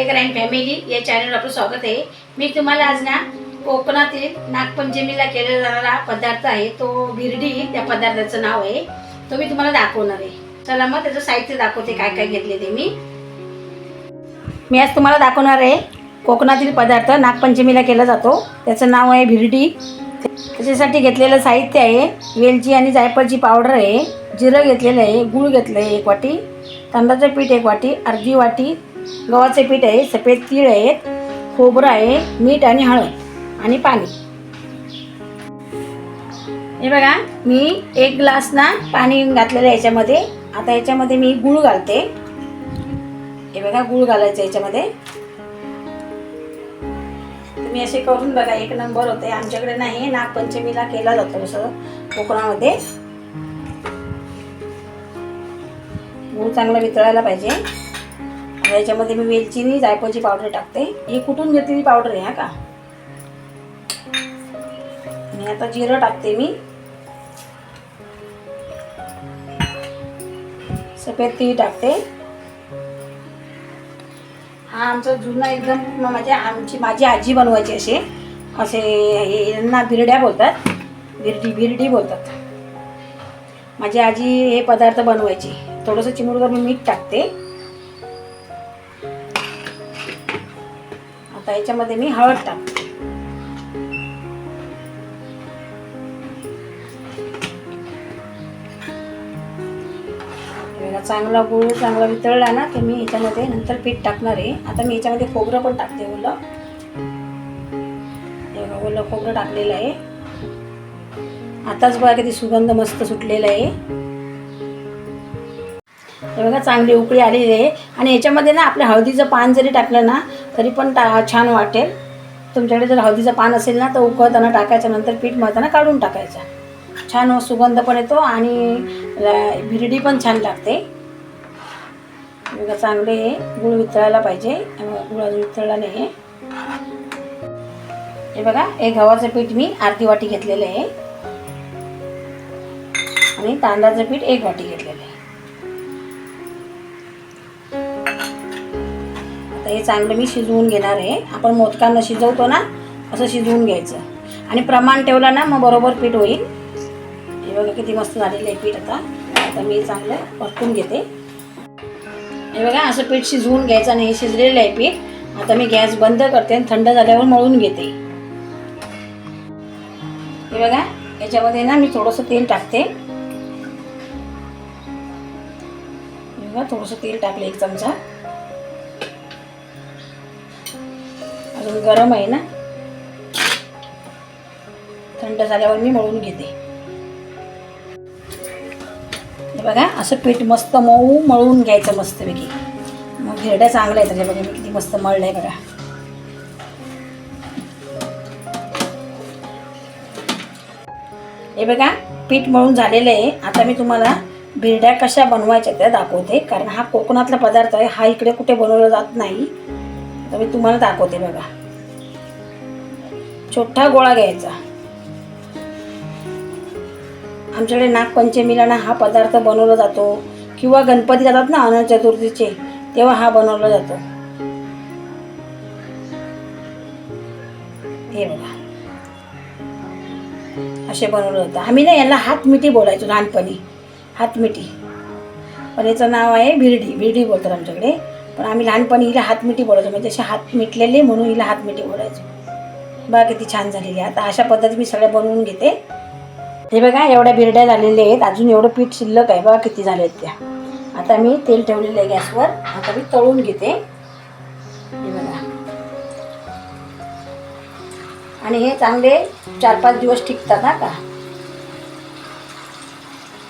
Pradeep Talekar and family या चॅनलवर आपलं स्वागत आहे. मी तुम्हाला आज ना कोकणातील नागपंचमीला केला जाणारा पदार्थ आहे तो भिरडी त्या पदार्थाचं नाव आहे. तो मी तुम्हाला दाखवणार आहे. चला मग त्याचं साहित्य दाखवते काय काय घेतले ते मी. मी आज तुम्हाला दाखवणार आहे कोकणातील पदार्थ नागपंचमीला केला जातो. त्याचं नाव आहे भिरडी. त्याच्यासाठी घेतलेलं साहित्य आहे वेलची आणि जायफळची पावडर आहे जिरं घेतलेलं आहे गूळ घेतलं आहे एक वाटी तांदळाचं पीठ एक वाटी अर्धी वाटी गव्हाचे पीठ आहे सफेद तीळ आहेत खोबरं आहे मीठ आणि हळद आणि पाणी. हे बघा मी एक ग्लास ना पाणी घातलेलं आहे याच्यामध्ये. आता याच्यामध्ये मी गूळ घालते. हे बघा गूळ घालायचं याच्यामध्ये. तुम्ही असे करून बघा एक नंबर होते. आमच्याकडे नाही नागपंचमीला केला जातो असं कोकणामध्ये. गूळ चांगला वितळायला पाहिजे. याच्यामध्ये मी वेलचीनी जायफळची पावडर टाकते. ही कुठून घेतलेली पावडर आहे हा का? आणि आता जिरं टाकते मी. सफेद तीळ टाकते. हा आमचा जुना एकदम म्हणजे आमची माझी आजी बनवायची असे. असे यांना बिरड्या बोलतात. बिरडी बिरडी बोलतात. माझी आजी हे पदार्थ बनवायची. थोडंसं चिमुरभर मी मीठ टाकते. आता याच्यामध्ये मी हळद टाकते. चांगला गुळ चांगला वितळला ना की मी याच्यामध्ये नंतर पीठ टाकणार आहे. आता मी याच्यामध्ये खोबरं पण टाकते ओलं. ओलं खोबरं टाकलेलं आहे. आताच बघा किती सुगंध मस्त सुटलेला आहे. हे बघा चांगली उकळी आलेली आहे. आणि याच्यामध्ये ना आपलं हळदीचं पान जरी टाकलं ना तरी पण टा छान वाटेल. तुमच्याकडे जर हळदीचं पान असेल ना तर उकळताना टाकायचं नंतर पीठ मळताना काढून टाकायचं. छान सुगंध पण येतो आणि भिरडी पण छान लागते. बघा चांगले हे गुळ वितळायला पाहिजे. गुळ अजून वितळला नाही हे बघा हे गव्हाचं पीठ मी अर्धी वाटी घेतलेलं आहे. आणि तांदळाचं पीठ एक वाटी घेतलेलं आहे. हे चांगलं मी शिजवून घेणार आहे. आपण मोदकांना शिजवतो ना असं शिजवून घ्यायचं. आणि प्रमाण ठेवलं ना मग बरोबर पीठ होईल. हे बघा किती मस्त झालेलं आहे पीठ आता. आता मी चांगलं परतून घेते. हे बघा असं पीठ शिजवून घ्यायचं आणि हे शिजलेलं आहे पीठ. आता मी गॅस बंद करते आणि थंड झाल्यावर मळून घेते. हे बघा याच्यामध्ये ना मी थोडंसं तेल टाकते. थोडंसं तेल टाकलं एक चमचा. अजून गरम आहे ना? थंड झाल्यावर मी मळून घेते. हे बघा असं पीठ मस्त मऊ मळून घ्यायचं मस्तपैकी. मग धिरड्या चांगल्या आहेत त्याच्या बघा मी किती मस्त मळलं आहे बघा. हे बघा पीठ मळून झालेलं आहे. आता मी तुम्हाला बिरड्या कशा बनवायच्या त्या दाखवते. कारण हा कोकणातला पदार्थ आहे हा इकडे कुठे बनवला जात नाही. तर मी तुम्हाला दाखवते बघा. छोटा गोळा घ्यायचा. आमच्याकडे नागपंचमीला ना हा पदार्थ बनवला जातो. किंवा गणपती जातात ना अनंत चतुर्थीचे तेव्हा हा बनवला जातो. हे बघा. असे बनवलं जातं. आम्ही ना याला हातमिठी बोलायचो लहानपणी. हातमिठी पण याचं नाव आहे भिरडी. बिर्डी बोलतात आमच्याकडे. पण आम्ही लहानपणी हिला हातमिठी बोलायचो. म्हणजे असे हात मिटलेले म्हणून हिला हातमिठी बोलायचो. बघा किती छान झालेली आता अशा पद्धती मी सगळ्या बनवून घेते. हे बघा एवढ्या बिरड्या झालेल्या आहेत. अजून एवढं पीठ शिल्लक आहे. बघा किती झाले आहेत त्या. आता मी तेल ठेवलेलं आहे गॅसवर. आता मी तळून घेते. हे बघा. आणि हे चांगले चार पाच दिवस टिकतात हा का?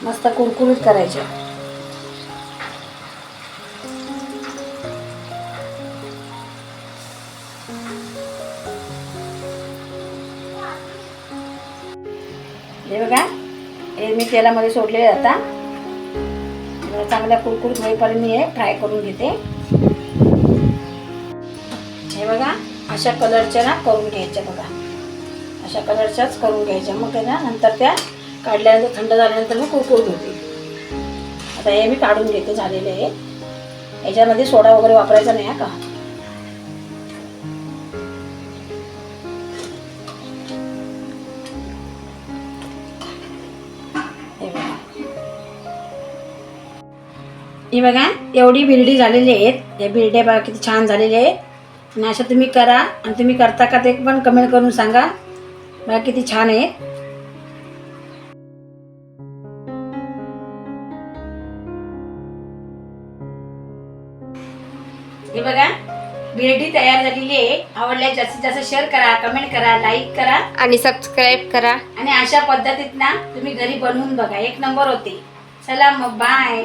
मस्त कुरकुरीत करायचे. हे बघा हे मी तेलामध्ये सोडले आता. चांगल्या कुरकुरीत होईपर्यंत मी हे फ्राय करून घेते. हे बघा अशा कलरच्या ना करून घ्यायच्या बघा. अशा कलरच्याच करून घ्यायच्या. मग त्या ना नंतर त्या काढल्यानंतर थंड झाल्यानंतर मग कुरकुरीत होते आता हे मी काढून घेते झालेले आहे याच्यामध्ये सोडा वगैरे वापरायचा नाही हा का? हे बघा एवढी बिर्डी झालेली आहेत. या बिर्ड्या बघा किती छान झालेल्या आहेत. आणि अशा तुम्ही करा आणि तुम्ही करता का ते पण कमेंट करून सांगा. बघा किती छान आहेत. हे बघा बिर्डी तयार झालेली आहे. आवडल्यास जास्तीत जास्त शेअर करा कमेंट करा लाईक करा. आणि सबस्क्राईब करा. आणि अशा पद्धतीत ना तुम्ही घरी बनवून बघा. एक नंबर होते. चला मग बाय